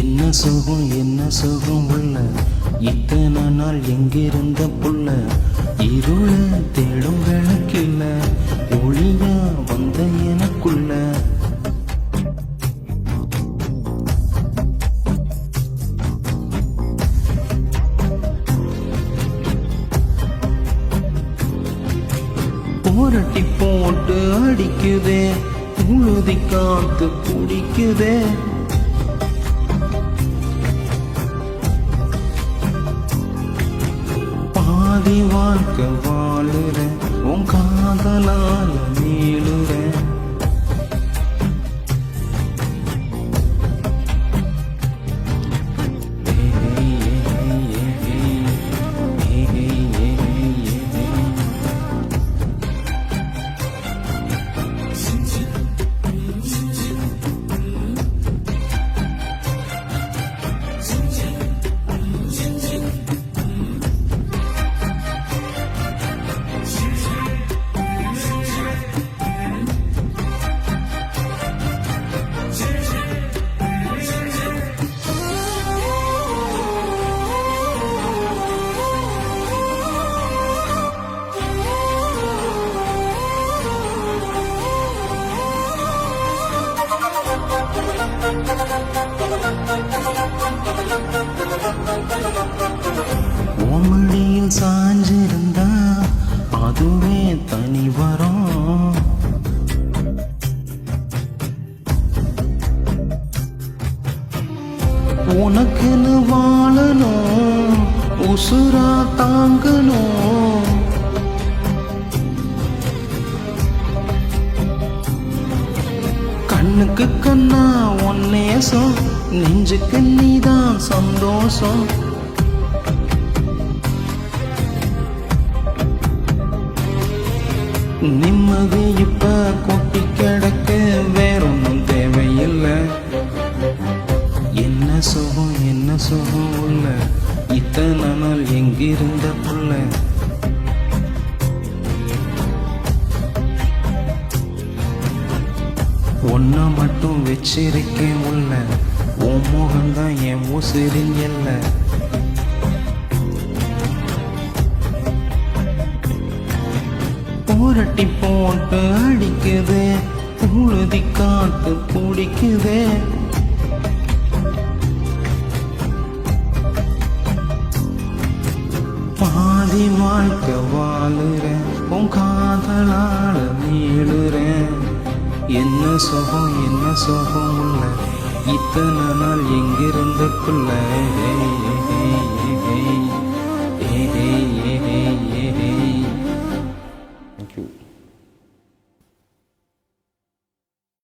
என்ன சுகம் என்ன சுகம் உள்ள இத்தனை நாள் எங்கிருந்த புள்ள? இருள தேடும் விளக்கில்ல ஒளியா வந்த எனக்குள்ள. போரட்டி போட்டு அடிக்குதே உழுதி காத்து குடிக்குதே. பாதி வாழ்க்கை வாழுற உன் காதலால சாஞ்சிருந்தா அதுவே தனி வரும். உனக்குன்னு வாழணும் உசுரா தாங்கணும். கண்ணுக்கு கண்ணா உன்னேசம் நெஞ்சுக்கு நீதான் சந்தோஷம். நிம்மதி இப்ப கொட்டி கிடக்க வேறொன்னும் தேவையில்லை. என்ன சுகம் என்ன சுகம் உள்ள இத்தனை நாள் எங்கிருந்த புள்ள? ஒன்ன மட்டும் வச்சிருக்கேன் உள்ள. உன் முகம்தான் என் உசிரின் இல்லை புரட்டி போட்டு அடிக்குது. புழுதி காட்டு பிடிக்குது பாதி வாழ்க்கை வாழுறேன். உன் காதலால நீடுறேன் என்ன சுகம் என்ன சுகம் உள்ள இத்தனை நாள் எங்கிருந்துக்குள்ள? ஏ